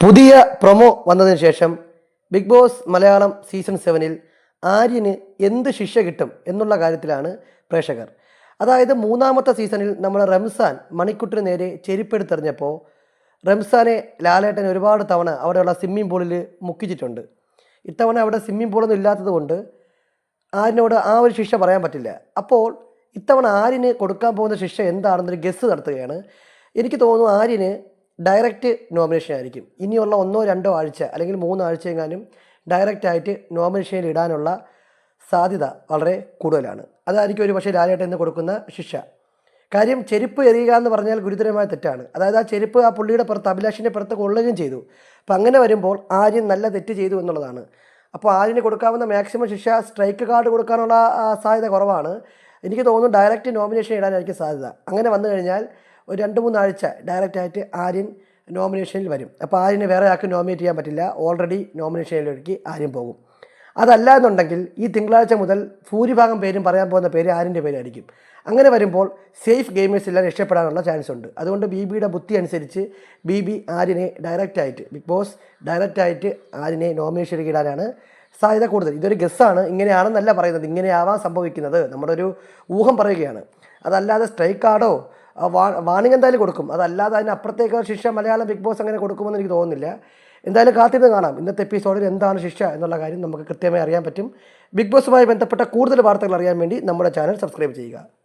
പുതിയ പ്രൊമോ വന്നതിന് ശേഷം ബിഗ് ബോസ് മലയാളം സീസൺ സെവനിൽ ആര്യന് എന്ത് ശിക്ഷ കിട്ടും എന്നുള്ള കാര്യത്തിലാണ് പ്രേക്ഷകർ. അതായത് മൂന്നാമത്തെ സീസണിൽ നമ്മൾ റംസാൻ മണിക്കുട്ടിന് നേരെ ചെരുപ്പെടുത്തെറിഞ്ഞപ്പോൾ റംസാനെ ലാലേട്ടൻ ഒരുപാട് തവണ അവിടെയുള്ള സ്വിമ്മിംഗ് പൂളിൽ മുക്കിച്ചിട്ടുണ്ട്. ഇത്തവണ അവിടെ സ്വിമ്മിംഗ് പൂളൊന്നും ഇല്ലാത്തത് കൊണ്ട് ആരിനോട് ആ ഒരു ശിക്ഷ പറയാൻ പറ്റില്ല. അപ്പോൾ ഇത്തവണ ആര്യന് കൊടുക്കാൻ പോകുന്ന ശിക്ഷ എന്താണെന്നൊരു ഗസ് നടത്തുകയാണ്. എനിക്ക് തോന്നുന്നു ആര്യന് ഡയറക്റ്റ് നോമിനേഷൻ ആയിരിക്കും. ഇനിയുള്ള ഒന്നോ രണ്ടോ ആഴ്ച അല്ലെങ്കിൽ മൂന്നാഴ്ചയെങ്ങാനും ഡയറക്റ്റ് ആയിട്ട് നോമിനേഷനിൽ ഇടാനുള്ള സാധ്യത വളരെ കൂടുതലാണ്. അതായിരിക്കും ഒരു പക്ഷേ ലാലേട്ടൻ എന്ന് കൊടുക്കുന്ന ശിക്ഷ. കാര്യം ചെരുപ്പ് എറിയുക എന്ന് പറഞ്ഞാൽ ഗുരുതരമായ തെറ്റാണ്. അതായത് ആ ചെരുപ്പ് ആ പുള്ളിയുടെ പുറത്ത് അഭിലാഷിന്റെ പുറത്ത് കൊള്ളുകയും ചെയ്തു. അപ്പം അങ്ങനെ വരുമ്പോൾ ആര്യൻ നല്ല തെറ്റ് ചെയ്തു എന്നുള്ളതാണ്. അപ്പോൾ ആര്യന് കൊടുക്കാവുന്ന മാക്സിമം ശിക്ഷ സ്ട്രൈക്ക് കാർഡ് കൊടുക്കാനുള്ള സാധ്യത കുറവാണ്. എനിക്ക് തോന്നുന്നു ഡയറക്റ്റ് നോമിനേഷൻ ഇടാനായിരിക്കും സാധ്യത. അങ്ങനെ വന്നു കഴിഞ്ഞാൽ ഒരു രണ്ട് മൂന്നാഴ്ച ഡയറക്റ്റ് ആയിട്ട് ആര്യൻ നോമിനേഷനിൽ വരും. അപ്പോൾ ആര്യനെ വേറെ ആൾക്ക് നോമിനേറ്റ് ചെയ്യാൻ പറ്റില്ല. ഓൾറെഡി നോമിനേഷനിലേക്ക് ആര്യൻ പോകും. അതല്ല എന്നുണ്ടെങ്കിൽ ഈ തിങ്കളാഴ്ച മുതൽ ഭൂരിഭാഗം പേരും പറയാൻ പോകുന്ന പേര് ആരിന്റെ പേരായിരിക്കും. അങ്ങനെ വരുമ്പോൾ സേഫ് ഗെയിമേഴ്സ് എല്ലാം രക്ഷപ്പെടാനുള്ള ചാൻസ് ഉണ്ട്. അതുകൊണ്ട് ബി ബിയുടെ ബുദ്ധി അനുസരിച്ച് ബി ബി ആര്യനെ ഡയറക്റ്റായിട്ട് ബിഗ് ബോസ് ഡയറക്റ്റായിട്ട് ആരിനെ നോമിനേഷനിലേക്ക് ഇടാനാണ് സാധ്യത കൂടുതൽ. ഇതൊരു ഗസ്സാണ് ഇങ്ങനെയാണെന്നല്ല പറയുന്നത്. ഇങ്ങനെയാവാൻ സംഭവിക്കുന്നത്. നമ്മുടെ ഒരു ഊഹം പറയുകയാണ്. അതല്ലാതെ സ്ട്രൈക്ക് കാർഡോ വാണിംഗ് എന്തായാലും കൊടുക്കും. അതല്ലാതെ അതിന് അപ്പുറത്തേക്ക് ശിക്ഷ മലയാളം ബിഗ് ബോസ് അങ്ങനെ കൊടുക്കുമെന്ന് എനിക്ക് തോന്നുന്നില്ല. എന്തായാലും കാത്തിരുന്ന് കാണാം. ഇന്നത്തെ എപ്പിസോഡിൽ എന്താണ് ശിക്ഷ എന്നുള്ള കാര്യം നമുക്ക് കൃത്യമായി അറിയാൻ പറ്റും. ബിഗ് ബോസുമായി ബന്ധപ്പെട്ട കൂടുതൽ വാർത്തകൾ അറിയാൻ വേണ്ടി നമ്മുടെ ചാനൽ സബ്സ്ക്രൈബ് ചെയ്യുക.